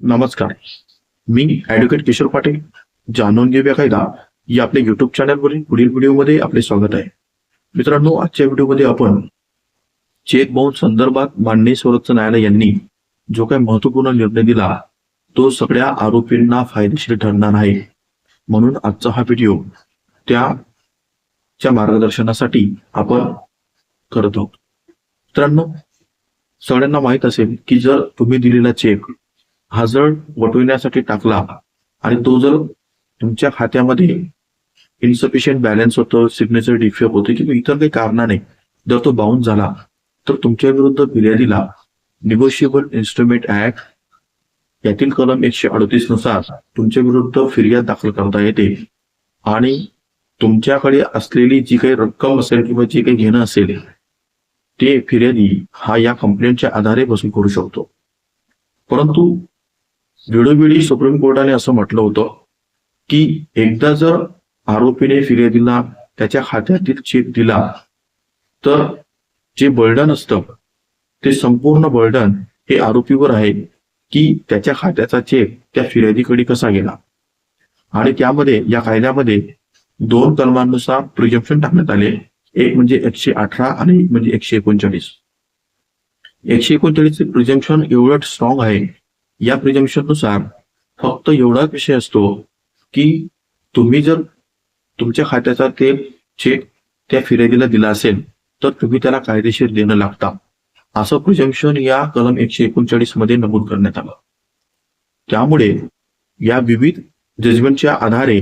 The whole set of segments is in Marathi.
नमस्कार. मी ऍडव्होकेट किशोर पाटील जाणून घेऊया कायदा या आपल्या युट्यूब चॅनलवरील पुढील व्हिडिओमध्ये आपले स्वागत आहे. मित्रांनो आजच्या व्हिडिओमध्ये आपण चेक बाउन्स संदर्भात माननीय सर्वोच्च न्यायालय यांनी जो काही महत्त्वपूर्ण निर्णय दिला तो सगळ्या आरोपींना फायदेशीर ठरणार आहे. म्हणून आजचा हा व्हिडिओ त्याच्या मार्गदर्शनासाठी आपण करत आहोत. मित्रांनो सगळ्यांना माहीत असेल की जर तुम्ही दिलेला चेक हा जर वटविण्यासाठी टाकला आणि तो जर तुमच्या खात्यामध्ये इन्सफिशियंट बॅलन्स होतं सिग्नेचर डिफेक्ट होते किंवा इतर काही कारणाने जर तो बाउंड झाला तर तुमच्या विरुद्ध फिर्यादीला निगोशिएबल इन्स्ट्रुमेंट ऍक्ट यातील कलम एकशे अडतीसनुसार तुमच्या विरुद्ध फिर्याद दाखल करता येते. आणि तुमच्याकडे असलेली जी काही रक्कम असेल किंवा जे काही घेणं असेल ते फिर्यादी हा या कंप्लेंटच्या आधारे वसूल करू शकतो. परंतु वेळोवेळी सुप्रीम कोर्टाने असं म्हटलं होतं की एकदा जर आरोपीने फिर्यादीला त्याच्या खात्यातील चेक दिला तर जे बर्डन असतं ते संपूर्ण बर्डन हे आरोपीवर आहे की त्याच्या खात्याचा चेक त्या फिर्यादीकडे कसा गेला. आणि त्यामध्ये या कायद्यामध्ये दोन कलमांनुसार प्रिजम्पशन टाकण्यात आले. एक म्हणजे एकशे अठरा आणि एक म्हणजे एकशे एकोणचाळीस. एकशे एकोणचाळीसचे प्रिजम्पशन एवढं स्ट्रॉंग आहे या प्रिजम्पशननुसार फक्त एवढाच विषय असतो की तुम्ही जर तुमच्या खात्याचा ते चेक त्या फिर्यादीला दिला असेल तर तुम्ही त्याला कायदेशीर देणं लागता. असं प्रिजम्पशन या कलम एकशे एकोणचाळीसमध्ये नमूद करण्यात आलं. त्यामुळे या विविध जजमेंटच्या आधारे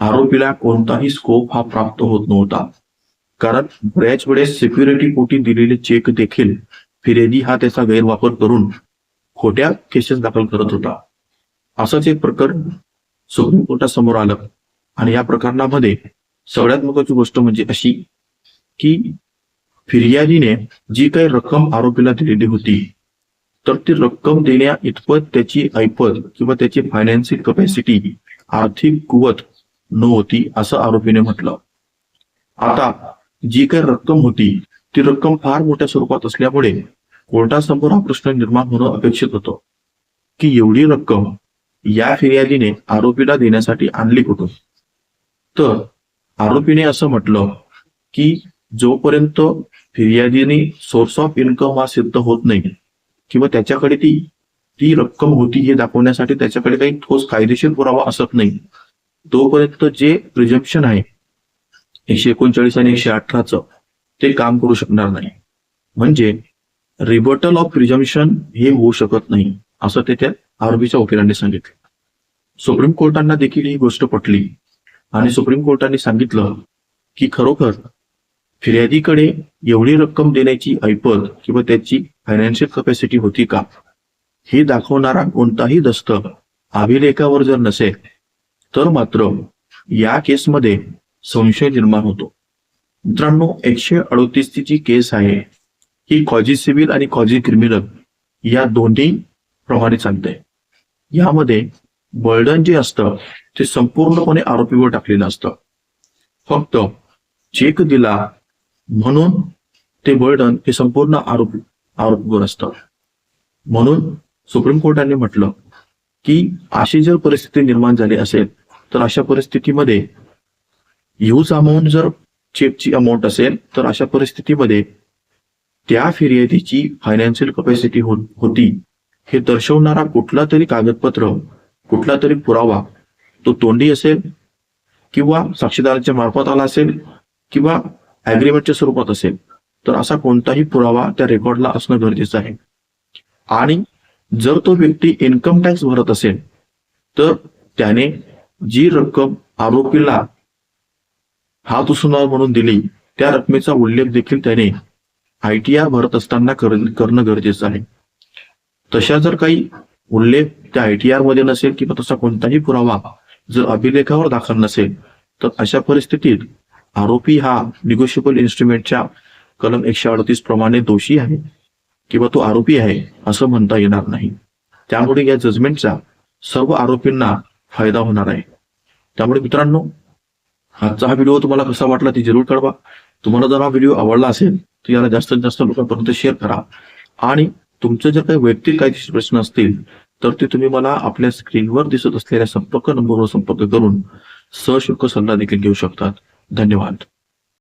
आरोपीला कोणताही स्कोप हा प्राप्त होत नव्हता. कारण बऱ्याच वेळेस सिक्युरिटी पोटी दिलेले चेक देखील फिर्यादी हा त्याचा गैरवापर करून खोट्या केसेस दाखल करत होता. असंच एक प्रकरण सुप्रीम कोर्टासमोर आलं. आणि या प्रकरणामध्ये सगळ्यात महत्वाची गोष्ट म्हणजे अशी की फिर्यादीने जी काही रक्कम आरोपीला दिलेली होती तर ती रक्कम देण्या इतपत त्याची ऐपत किंवा त्याची फायनान्शियल कपॅसिटी आर्थिक कुवत नव्हती असं आरोपीने म्हटलं. आता जी काही रक्कम होती ती रक्कम फार मोठ्या स्वरूपात असल्यामुळे कोर्टासमोर हा प्रश्न निर्माण होणं अपेक्षित होतं. की एवढी रक्कम या फिर्यादीने आरोपीला देण्यासाठी आणली कुठून? तर आरोपीने असं म्हटलं की जोपर्यंत फिर्यादीने सोर्स ऑफ इन्कम हा सिद्ध होत नाही किंवा त्याच्याकडे ती ती रक्कम होती हे दाखवण्यासाठी त्याच्याकडे काही ठोस कायदेशीर पुरावा असत नाही तोपर्यंत जे प्रिजम्पशन आहे एकशे एकोणचाळीस आणि एकशे अठराचं ते काम करू शकणार नाही. म्हणजे रिबर्टल ऑफ प्रिजम्पशन हे होऊ शकत नाही असं ते त्या आरोपीच्या वकिलांनी सांगितलं. सुप्रीम कोर्टांना देखील ही गोष्ट पटली आणि सुप्रीम कोर्टाने सांगितलं की खरोखर फिर्यादीकडे एवढी रक्कम देण्याची ऐपत किंवा त्याची फायनान्शियल कपॅसिटी होती का? हे दाखवणारा कोणताही दस्त अभिलेखावर जर नसेल तर मात्र या केसमध्ये संशय निर्माण होतो. मित्रांनो एकशे अडोतीसची जी केस आहे ही कॉजी सिव्हिल आणि कॉजी क्रिमिनल या दोन्ही प्रमाणे चालते यामध्ये बर्डन जे असतं ते संपूर्णपणे आरोपीवर टाकलेलं असतं. फक्त चेक दिला म्हणून ते बर्डन हे संपूर्ण आरोपी आरोपीवर असतं. म्हणून सुप्रीम कोर्टाने म्हटलं की अशी जर परिस्थिती निर्माण झाली असेल तर अशा परिस्थितीमध्ये यूज अमाऊंट जर चेकची अमाऊंट असेल तर अशा परिस्थितीमध्ये त्या फिर्यादीची फायनान्शियल कपॅसिटी होती. हे दर्शवणारा कुठला तरी कागदपत्र कुठला तरी पुरावा तो तोंडी असेल किंवा साक्षीदाराच्या मार्फत आला असेल किंवा अग्रीमेंटच्या स्वरूपात असेल तर असा कोणताही पुरावा त्या रेकॉर्डला असणं गरजेचं आहे. आणि जर तो व्यक्ती इन्कम टॅक्स भरत असेल तर त्याने जी रक्कम आरोपीला हात उसणार म्हणून दिली त्या रकमेचा उल्लेख देखील त्याने आयटीआर भरत असताना करणं गरजेचं आहे. तशा जर काही उल्लेख त्या आयटीआरमध्ये नसेल किंवा तसा कोणताही पुरावा जर अभिलेखावर दाखल नसेल तर अशा परिस्थितीत आरोपी हा निगोशिएबल इन्स्ट्रुमेंटच्या कलम एकशे अडतीस प्रमाणे दोषी आहे किंवा तो आरोपी आहे असं म्हणता येणार नाही. त्यामुळे या जजमेंटचा सर्व आरोपींना फायदा होणार आहे. त्यामुळे मित्रांनो आजचा हा व्हिडिओ तुम्हाला कसा वाटला ते जरूर कळवा. तुम्हाला जर हा व्हिडिओ आवडला असेल तर याला जास्तीत जास्त लोकांपर्यंत शेअर करा. आणि तुमचे जर काही वैयक्तिक कायदेशीर प्रश्न असतील तर ते तुम्ही मला आपल्या स्क्रीनवर दिसत असलेल्या संपर्क नंबरवर संपर्क करून सशुल्क सल्ला देखील घेऊ शकतात. धन्यवाद.